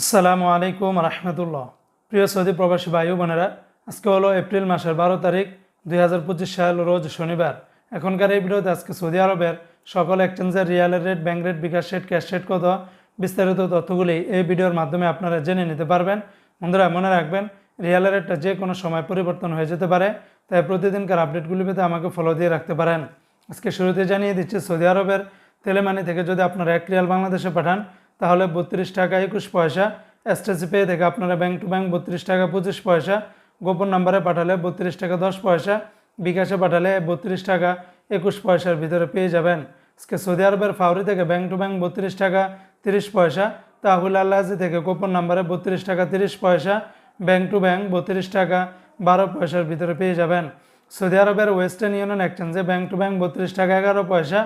আসসালামু আলাইকুম রহমতুল্লাহ। প্রিয় সৌদি প্রবাসী ভাই বোনেরা, আজকে হলো এপ্রিল মাসের বারো তারিখ, দুই হাজার পঁচিশ সাল, রোজ শনিবার। এখনকার এই ভিডিওতে আজকে সৌদি আরবের সকল এক্সচেঞ্জের রিয়ালের rate bank rate, bKash rate, cash rate কত, বিস্তারিত তথ্যগুলি এই ভিডিওর মাধ্যমে আপনারা জেনে নিতে পারবেন। বন্ধুরা, মনে রাখবেন রিয়ালের রেটটা যে কোনো সময় পরিবর্তন হয়ে যেতে পারে, তাই প্রতিদিনকার আপডেটগুলি পেতে আমাকে ফলো দিয়ে রাখতে পারেন। আজকে শুরুতে জানিয়ে দিচ্ছি, সৌদি আরবের তেলেমানি থেকে যদি আপনারা এক রিয়াল বাংলাদেশে পাঠান তাহলে বত্রিশ টাকা একুশ পয়সা এসটিসি পে থেকে আপনারা ব্যাংক টু ব্যাংক বত্রিশ টাকা পঁচিশ পয়সা, গোপন নাম্বারে পাঠালে বত্রিশ টাকা দশ পয়সা, বিকাশে পাঠালে বত্রিশ টাকা একুশ পয়সার ভিতরে পেয়ে যাবেন। আজকে সৌদি আরবের ফাউরি থেকে ব্যাংক টু ব্যাংক বত্রিশ টাকা তিরিশ পয়সা, তাহুল আল্লাহাজি থেকে গোপন নাম্বারে বত্রিশ টাকা তিরিশ পয়সা ব্যাংক টু ব্যাংক বত্রিশ টাকা বারো পয়সার ভিতরে পেয়ে যাবেন। সৌদি আরবের ওয়েস্টার্ন ইউনিয়ন এক্সচেঞ্জে ব্যাংক টু ব্যাংক বত্রিশ টাকা এগারো পয়সা,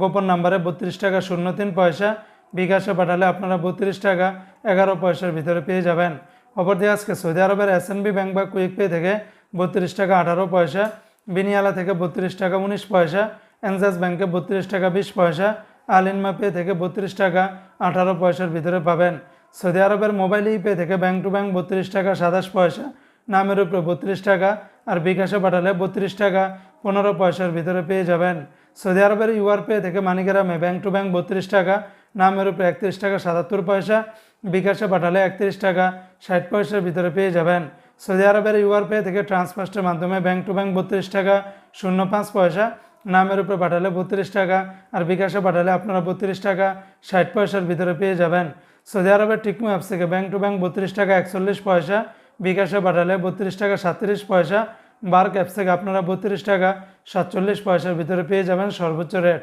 গোপন নাম্বারে বত্রিশ টাকা শূন্য তিন পয়সা বিকাশে পাঠালে আপনারা বত্রিশ টাকা এগারো পয়সার ভিতরে পেয়ে যাবেন। অপরদিকে আজকে সৌদি আরবের এসএনবি ব্যাংক বা কুইক পে থেকে বত্রিশ টাকা আঠারো পয়সা, বিনিয়ালা থেকে বত্রিশ টাকা উনিশ পয়সা এনজাস ব্যাংকে বত্রিশ টাকা বিশ পয়সা আলিনমা পে থেকে বত্রিশ টাকা আঠারো পয়সার ভিতরে পাবেন। সৌদি আরবের মোবাইল ই পে থেকে ব্যাংক টু ব্যাংক বত্রিশ টাকা সাতাশ পয়সা, নামের উপরে বত্রিশ টাকা আর বিকাশে পাঠালে বত্রিশ টাকা পনেরো পয়সার ভিতরে পেয়ে যাবেন। সৌদি আরবের ইউআর পে থেকে মানিকেরামে ব্যাংক টু ব্যাংক বত্রিশ টাকা নামের উপরে একত্রিশ টাকা সাতাত্তর পয়সা, বিকাশে পাঠালে একত্রিশ টাকা ষাট পয়সার ভিতরে পেয়ে যাবেন। সৌদি আরবের ইউআর পে থেকে ট্রান্সফার্স্টের মাধ্যমে ব্যাংক টু ব্যাংক বত্রিশ টাকা শূন্য পাঁচ পয়সা নামের উপরে পাঠালে বত্রিশ টাকা আর বিকাশে পাঠালে আপনারা বত্রিশ টাকা ষাট পয়সার ভিতরে পেয়ে যাবেন। সৌদি আরবের টিকমো অ্যাপস থেকে ব্যাংক টু ব্যাংক বত্রিশ টাকা একচল্লিশ পয়সা, বিকাশে পাঠালে বত্রিশ টাকা সাতত্রিশ পয়সা, বার্ক অ্যাপস থেকে আপনারা বত্রিশ টাকা সাতচল্লিশ পয়সার ভিতরে পেয়ে যাবেন সর্বোচ্চ রেট।